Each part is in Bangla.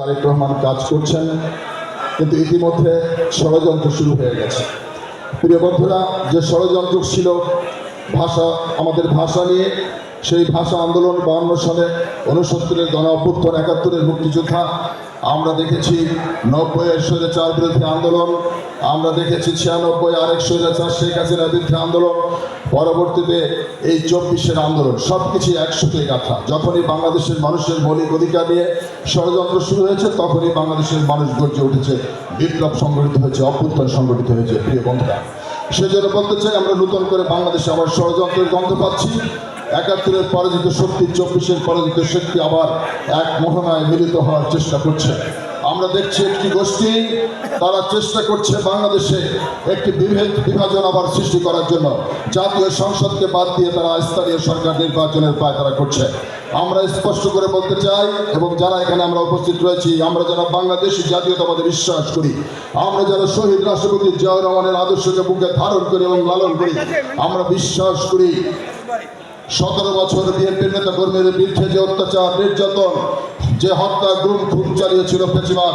তারেক রহমান কাজ করছেন, কিন্তু ইতিমধ্যে ষড়যন্ত্র শুরু হয়ে গেছে। প্রিয় বন্ধুরা, যে ষড়যন্ত্র ছিল ভাষা, আমাদের ভাষা নিয়ে সেই ভাষা আন্দোলন বাউন্ন সালে উনসত্তরের গণ অভ্যুত্থান একাত্তরের মুক্তিযোদ্ধা, আমরা দেখেছি নব্বই নব্বইয়ের স্বৈরাচার বিরোধী আন্দোলন, আমরা দেখেছি ছিয়ানব্বই আরেক স্বৈরাচার শেখ হাসিনার বিরুদ্ধে আন্দোলন, পরবর্তীতে এই চব্বিশের আন্দোলন সব কিছু একসাথে গাথা যখনই বাংলাদেশের মানুষের মৌলিক অধিকার নিয়ে ষড়যন্ত্র শুরু হয়েছে, তখনই বাংলাদেশের মানুষ গর্জে উঠেছে, বিপ্লব সংগঠিত হয়েছে, অভ্যুত্থান সংগঠিত হয়েছে, প্রিয় বন্ধুরা। সেজন্য বলতে চাই, আমরা নতুন করে বাংলাদেশে আবার ষড়যন্ত্রের গন্ধ পাচ্ছি। একাত্তরের পরাজিত শক্তি, চব্বিশের পরাজিত শক্তি আবার এক মোহনায় মিলিত হওয়ার চেষ্টা করছে। আমরা দেখছি একটি গোষ্ঠী, তারা চেষ্টা করছে বাংলাদেশে একটি বিভেদ, বিভাজন আবার সৃষ্টি করার জন্য। জাতীয় সংসদকে বাদ দিয়ে তারা স্থানীয় সরকার নির্বাচনের পায় তারা করছে। আমরা স্পষ্ট করে বলতে চাই, এবং যারা এখানে আমরা উপস্থিত রয়েছি, আমরা যারা বাংলাদেশি জাতীয়তাবাদে বিশ্বাস করি। আমরা যারা শহীদ রাষ্ট্রপতি জিয়াউর রহমানের আদর্শকে বুকে ধারণ করি এবং লালন করি। আমরা বিশ্বাস করি, সতেরো বছর বিএনপির নেতা কর্মীর বিরুদ্ধে যে অত্যাচার, নির্যাতন, যে হত্যা, গুম, খুন চালিয়েছিল ফেচিবাদ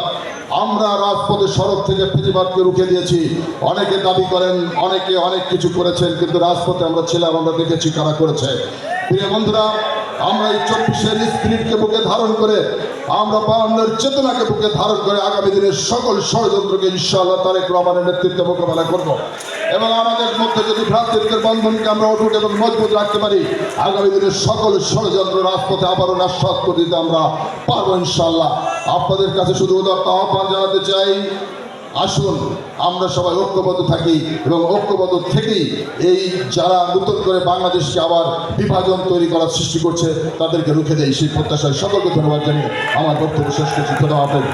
আমরা রাজপথে সড়ক থেকে ফেচিবাদকে রুখে দিয়েছি। অনেকে দাবি করেন, অনেকে অনেক কিছু করেছেন, কিন্তু রাজপথে আমরা ছিলাম, আমরা দেখেছি কারা করেছে। প্রিয় বন্ধুরা, আমরা এই চব্বিশের স্পিরিটকে বুকে ধারণ করে, আমরা বাউন্নের চেতনাকে বুকে ধারণ করে আগামী দিনের সকল ষড়যন্ত্রকে ইনশাআল্লাহ তারেক রহমানের নেতৃত্বে মোকাবেলা করব। এবং আমাদের মধ্যে যদি ভ্রাতৃত্বের বন্ধনকে আমরা অটুট এবং মজবুত রাখতে পারি, আগামী দিনের সকল ষড়যন্ত্র রাজপথে আবারও নাশ্বাস করে দিতে আমরা পারব ইনশাআল্লাহ। আপনাদের কাছে শুধু আহ্বান জানাতে চাই আসুন, আমরা সবাই ঐক্যবদ্ধ থাকি এবং ঐক্যবদ্ধ থেকেই এই যারা নতুন করে বাংলাদেশকে আবার বিভাজন তৈরি করার সৃষ্টি করছে, তাদেরকে রুখে দেয় সেই প্রত্যাশায় সকলকে ধন্যবাদ জানিয়ে আমার বক্তব্য শেষ করছি। হাফেজ